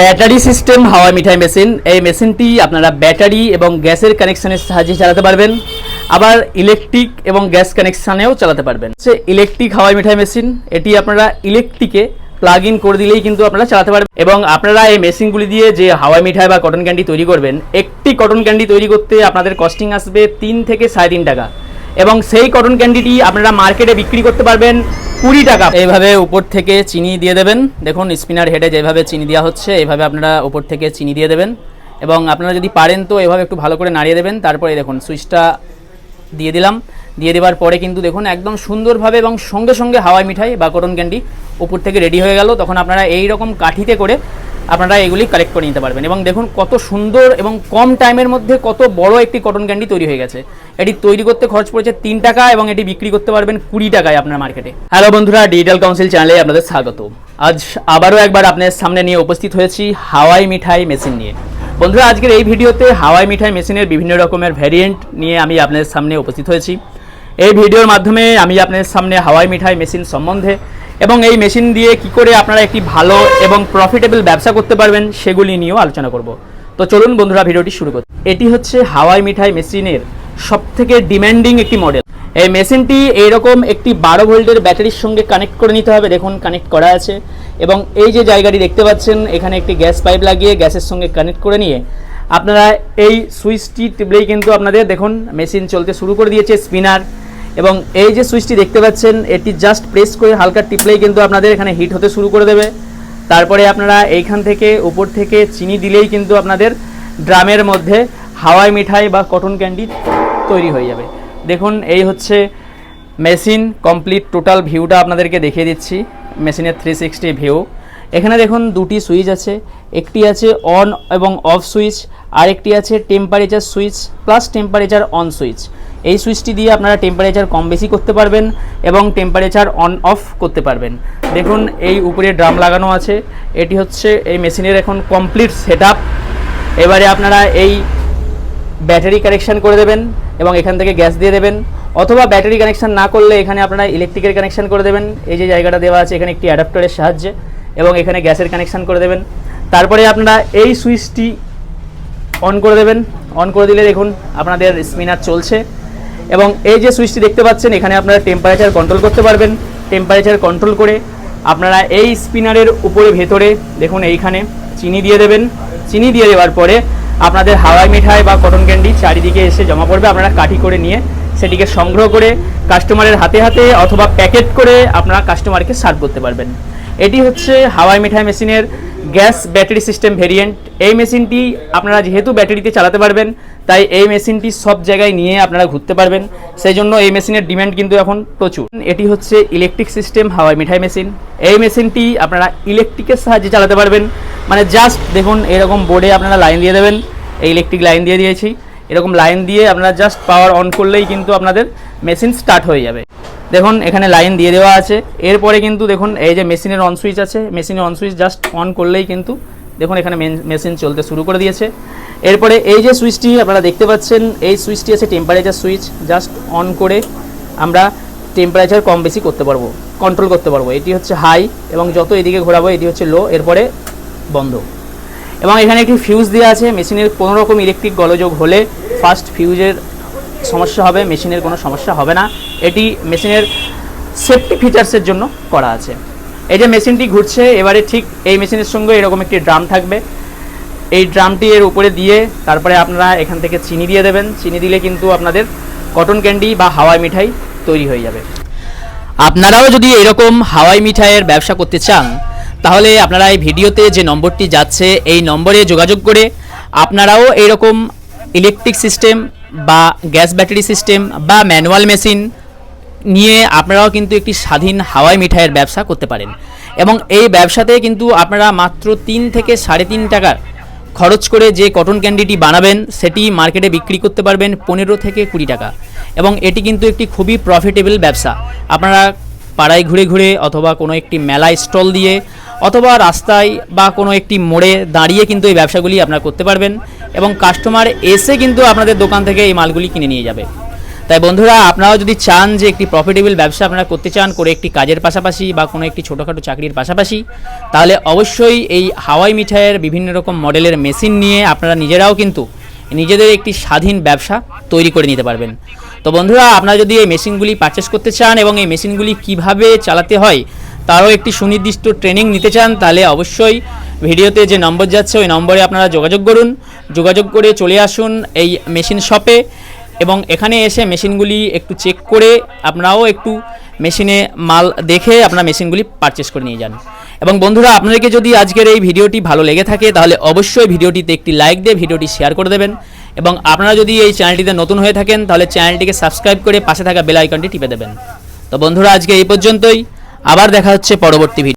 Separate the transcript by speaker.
Speaker 1: Battery system হাওয়া মিঠাই machine. এই মেশিনটি আপনারা ব্যাটারি এবং গ্যাসের কানেকশানের সাহায্যে চালাতে পারবেন। আবার ইলেকট্রিক এবং গ্যাস কানেকশানেও চালাতে পারবেন। সে ইলেকট্রিক হাওয়াই মিঠাই মেশিন, এটি আপনারা ইলেকট্রিকে প্লাগ ইন করে দিলেই কিন্তু আপনারা চালাতে পারবেন। এবং আপনারা এই মেশিনগুলি দিয়ে যে হাওয়াই মিঠাই বা কটন ক্যান্ডি তৈরি করবেন, একটি কটন ক্যান্ডি তৈরি করতে আপনাদের কস্টিং আসবে তিন থেকে সাড়ে তিন টাকা। এবং সেই কটন ক্যান্ডিটি আপনারা মার্কেটে বিক্রি করতে পারবেন। কুড়ি টাকা। এইভাবে উপর থেকে চিনি দিয়ে দেবেন। দেখুন, স্পিনার হেডে যেভাবে চিনি দেওয়া হচ্ছে, এইভাবে আপনারা উপর থেকে চিনি দিয়ে দেবেন। এবং আপনারা যদি পারেন তো এভাবে একটু ভালো করে নাড়িয়ে দেবেন। তারপরে দেখুন, সুইচটা দিয়ে দিলাম। দিয়ে দেওয়ার পরে কিন্তু দেখুন, একদম সুন্দরভাবে এবং সঙ্গে সঙ্গে হাওয়াই মিঠাই বা কটন ক্যান্ডি উপর থেকে রেডি হয়ে গেল। তখন আপনারা এই রকম কাঠিতে করে আপনারা এগুলি কালেক্ট করে নিতে পারবেন। এবং দেখুন কত সুন্দর এবং কম টাইমের মধ্যে কত বড় একটি কটন ক্যান্ডি তৈরি হয়ে গেছে। এটি তৈরি করতে খরচ পড়েছে তিন টাকা এবং এটি বিক্রি করতে পারবেন কুড়ি টাকায় আপনার মার্কেটে হ্যালো বন্ধুরা ডিজিটাল কাউন্সিল চ্যানেলে আপনাদের স্বাগত। আজ আবারও একবার আপনাদের সামনে নিয়ে উপস্থিত হয়েছি হাওয়াই মিঠাই মেশিন নিয়ে। বন্ধুরা, আজকের এই ভিডিওতে হাওয়াই মিঠাই মেশিনের বিভিন্ন রকমের ভ্যারিয়েন্ট নিয়ে আমি আপনাদের সামনে উপস্থিত হয়েছি। এই ভিডিওর মাধ্যমে আমি আপনাদের সামনে হাওয়াই মিঠাই মেশিন সম্বন্ধে এবং এই মেশিন দিয়ে কি করে আপনারা একটি ভালো এবং প্রফিটেবল ব্যবসা করতে পারবেন, সেগুলি নিয়েও আলোচনা করব। তো চলুন বন্ধুরা, ভিডিওটি শুরু করি। এটি হচ্ছে হাওয়াই মিঠাই মেশিনের সবথেকে ডিম্যান্ডিং একটি মডেল এই মেশিনটি এইরকম একটি বারো ভোল্টের ব্যাটারির সঙ্গে কানেক্ট করে নিতে হবে। দেখুন কানেক্ট করা আছে। এবং এই যে জায়গাটি দেখতে পাচ্ছেন, এখানে একটি গ্যাস পাইপ লাগিয়ে গ্যাসের সঙ্গে কানেক্ট করে নিয়ে আপনারা এই সুইচটি টিপলেই কিন্তু আপনাদের, দেখুন, মেশিন চলতে শুরু করে দিয়েছে স্পিনার এবং এই যে সুইচটি দেখতে পাচ্ছেন, এটি জাস্ট প্রেস করে হালকা টিপলেই কিন্তু আপনাদের এখানে হিট হতে শুরু করে দেবে। তারপরে আপনারা এইখান থেকে উপর থেকে চিনি দিলেই কিন্তু আপনাদের ড্রামের মধ্যে হাওয়াই মিঠাই বা কটন ক্যান্ডি তৈরি হয়ে যাবে। দেখুন, এই হচ্ছে মেশিন কমপ্লিট টোটাল ভিউটা আপনাদেরকে দেখিয়ে দিচ্ছি মেশিনের থ্রি সিক্সটি ভিউ এখানে দেখুন, দুটি সুইচ আছে, একটি আছে অন এবং অফ সুইচ, আরেকটি আছে temperature switch plus temperature on switch. এই সুইচটি দিয়ে আপনারা টেম্পারেচার কম বেশি করতে পারবেন এবং টেম্পারেচার অন অফ করতে পারবেন। দেখুন, এই উপরে ড্রাম লাগানো আছে। এটি হচ্ছে এই মেশিনের এখন কমপ্লিট সেট এবারে আপনারা এই ব্যাটারি কানেকশান করে দেবেন এবং এখান থেকে গ্যাস দিয়ে দেবেন। অথবা ব্যাটারি কানেকশান না করলে এখানে আপনারা ইলেকট্রিকের কানেকশান করে দেবেন। এই যে জায়গাটা দেওয়া আছে, এখানে একটি অ্যাডাপ্টারের সাহায্যে এবং এখানে গ্যাসের কানেকশান করে দেবেন। তারপরে আপনারা এই সুইচটি অন করে দেবেন। অন করে দিলে দেখুন, আপনাদের স্পিনার চলছে। এবং এই যে সুইচটি দেখতে পাচ্ছেন, এখানে আপনারা টেম্পারেচার কন্ট্রোল করতে পারবেন। টেম্পারেচার কন্ট্রোল করে আপনারা এই স্পিনারের উপরে ভেতরে দেখুন এইখানে চিনি দিয়ে দেবেন। চিনি দিয়ে দেওয়ার পরে আপনাদের হাওয়াই মিঠাই বা কটন ক্যান্ডি চারিদিকে এসে জমা পড়বে। আপনারা কাঠি করে নিয়ে সেটিকে সংগ্রহ করে কাস্টমারের হাতে হাতে অথবা প্যাকেট করে আপনারা কাস্টমারকে সার্ভ করতে পারবেন। এটি হচ্ছে হাওয়াই মিঠাই মেশিনের গ্যাস ব্যাটারি সিস্টেম ভেরিয়েন্ট। এই মেশিনটি আপনারা যেহেতু ব্যাটারিতে চালাতে পারবেন, তাই এই মেশিনটি সব জায়গায় নিয়ে আপনারা ঘুরতে পারবেন। সেই জন্য এই মেশিনের ডিমান্ড কিন্তু এখন প্রচুর। এটি হচ্ছে ইলেকট্রিক সিস্টেম হাওয়াই মিঠাই মেশিন। এই মেশিনটি আপনারা ইলেকট্রিকের সাহায্যে চালাতে পারবেন। মানে জাস্ট দেখুন, এরকম বোর্ডে আপনারা লাইন দিয়ে দেবেন। এই ইলেকট্রিক লাইন দিয়ে দিয়েছি। এরকম লাইন দিয়ে আপনারা জাস্ট পাওয়ার অন করলেই কিন্তু আপনাদের মেশিন স্টার্ট হয়ে যাবে। দেখুন, এখানে লাইন দিয়ে দেওয়া আছে। এরপরে কিন্তু দেখুন, এই যে মেশিনের অন সুইচ আছে, মেশিনের অন সুইচ জাস্ট অন করলেই কিন্তু দেখুন, এখানে মেশিন চলতে শুরু করে দিয়েছে। এরপরে এই যে সুইচটি আপনারা দেখতে পাচ্ছেন, এই সুইচটি আছে টেম্পারেচার সুইচ জাস্ট অন করে আমরা টেম্পারেচার কম বেশি করতে পারব কন্ট্রোল করতে পারব। এটি হচ্ছে হাই এবং যত এদিকে ঘোরাবো, এটি হচ্ছে লো এরপরে বন্ধ। এবং এখানে একটি ফিউজ দেওয়া আছে, মেশিনের কোনো রকম ইলেকট্রিক গলযোগ হলে ফার্স্ট ফিউজের সমস্যা হবে, মেশিনের কোনো সমস্যা হবে না। এটি মেশিনের সেফটি ফিচার্সের জন্য করা আছে। এই যে মেশিনটি ঘুরছে, এবারে ঠিক এই মেশিনের সঙ্গে এরকম একটি ড্রাম থাকবে। এই ড্রামটি এর উপরে দিয়ে তারপরে আপনারা এখান থেকে চিনি দিয়ে দেবেন। চিনি দিলে কিন্তু আপনাদের কটন ক্যান্ডি বা হাওয়াই মিঠাই তৈরি হয়ে যাবে। আপনারাও যদি এরকম হাওয়াই মিঠাইয়ের ব্যবসা করতে চান, তাহলে আপনারা এই ভিডিওতে যে নম্বরটি যাচ্ছে, এই নম্বরে যোগাযোগ করে আপনারাও এরকম ইলেকট্রিক সিস্টেম বা গ্যাস ব্যাটারি সিস্টেম বা ম্যানুয়াল মেশিন নিয়ে আপনারাও কিন্তু একটি স্বাধীন হাওয়াই মিঠাইয়ের ব্যবসা করতে পারেন। এবং এই ব্যবসাতে কিন্তু আপনারা মাত্র তিন থেকে সাড়ে তিন টাকার খরচ করে যে কটন ক্যান্ডিটি বানাবেন, সেটি মার্কেটে বিক্রি করতে পারবেন পনেরো থেকে কুড়ি টাকা। এবং এটি কিন্তু একটি খুবই প্রফিটেবল ব্যবসা। আপনারা পাড়ায় ঘুরে ঘুরে অথবা কোনো একটি মেলায় স্টল দিয়ে অথবা রাস্তায় বা কোনো একটি মোড়ে দাঁড়িয়ে কিন্তু এই ব্যবসাগুলি আপনারা করতে পারবেন। এবং কাস্টমার এসে কিন্তু আপনাদের দোকান থেকে এই মালগুলি কিনে নিয়ে যাবে। তাই বন্ধুরা, আপনারাও যদি চান যে একটি প্রফিটেবল ব্যবসা আপনারা করতে চান, করে একটি কাজের পাশাপাশি বা কোনো একটি ছোটোখাটো চাকরির পাশাপাশি, তাহলে অবশ্যই এই হাওয়াই মিঠাইয়ের বিভিন্ন রকম মডেলের মেশিন নিয়ে আপনারা নিজেরাও কিন্তু নিজেদের একটি স্বাধীন ব্যবসা তৈরি করে নিতে পারবেন। তো বন্ধুরা, আপনারা যদি এই মেশিনগুলি পারচেস করতে চান এবং এই মেশিনগুলি কীভাবে চালাতে হয়, তারও একটি সুনির্দিষ্ট ট্রেনিং নিতে চান, তাহলে অবশ্যই ভিডিওতে যে নম্বর যাচ্ছে, ওই নম্বরে আপনারা যোগাযোগ করুন। যোগাযোগ করে চলে আসুন এই মেশিন শপে এবং এখানে এসে মেশিনগুলি একটু চেক করে আপনারাও একটু মেশিনে মাল দেখে আপনারা মেশিনগুলি পারচেস করে নিয়ে যান। এবং বন্ধুরা, আপনাদেরকে যদি আজকের এই ভিডিওটি ভালো লেগে থাকে, তাহলে অবশ্যই ভিডিওটিতে একটি লাইক দিয়ে ভিডিওটি শেয়ার করে দেবেন। এবং আপনারা যদি এই চ্যানেলটিতে নতুন হয়ে থাকেন, তাহলে চ্যানেলটিকে সাবস্ক্রাইব করে পাশে থাকা বেল আইকনটি টিপে দেবেন। তো বন্ধুরা, আজকে এই পর্যন্তই। আবার দেখা হচ্ছে পরবর্তী ভিডিও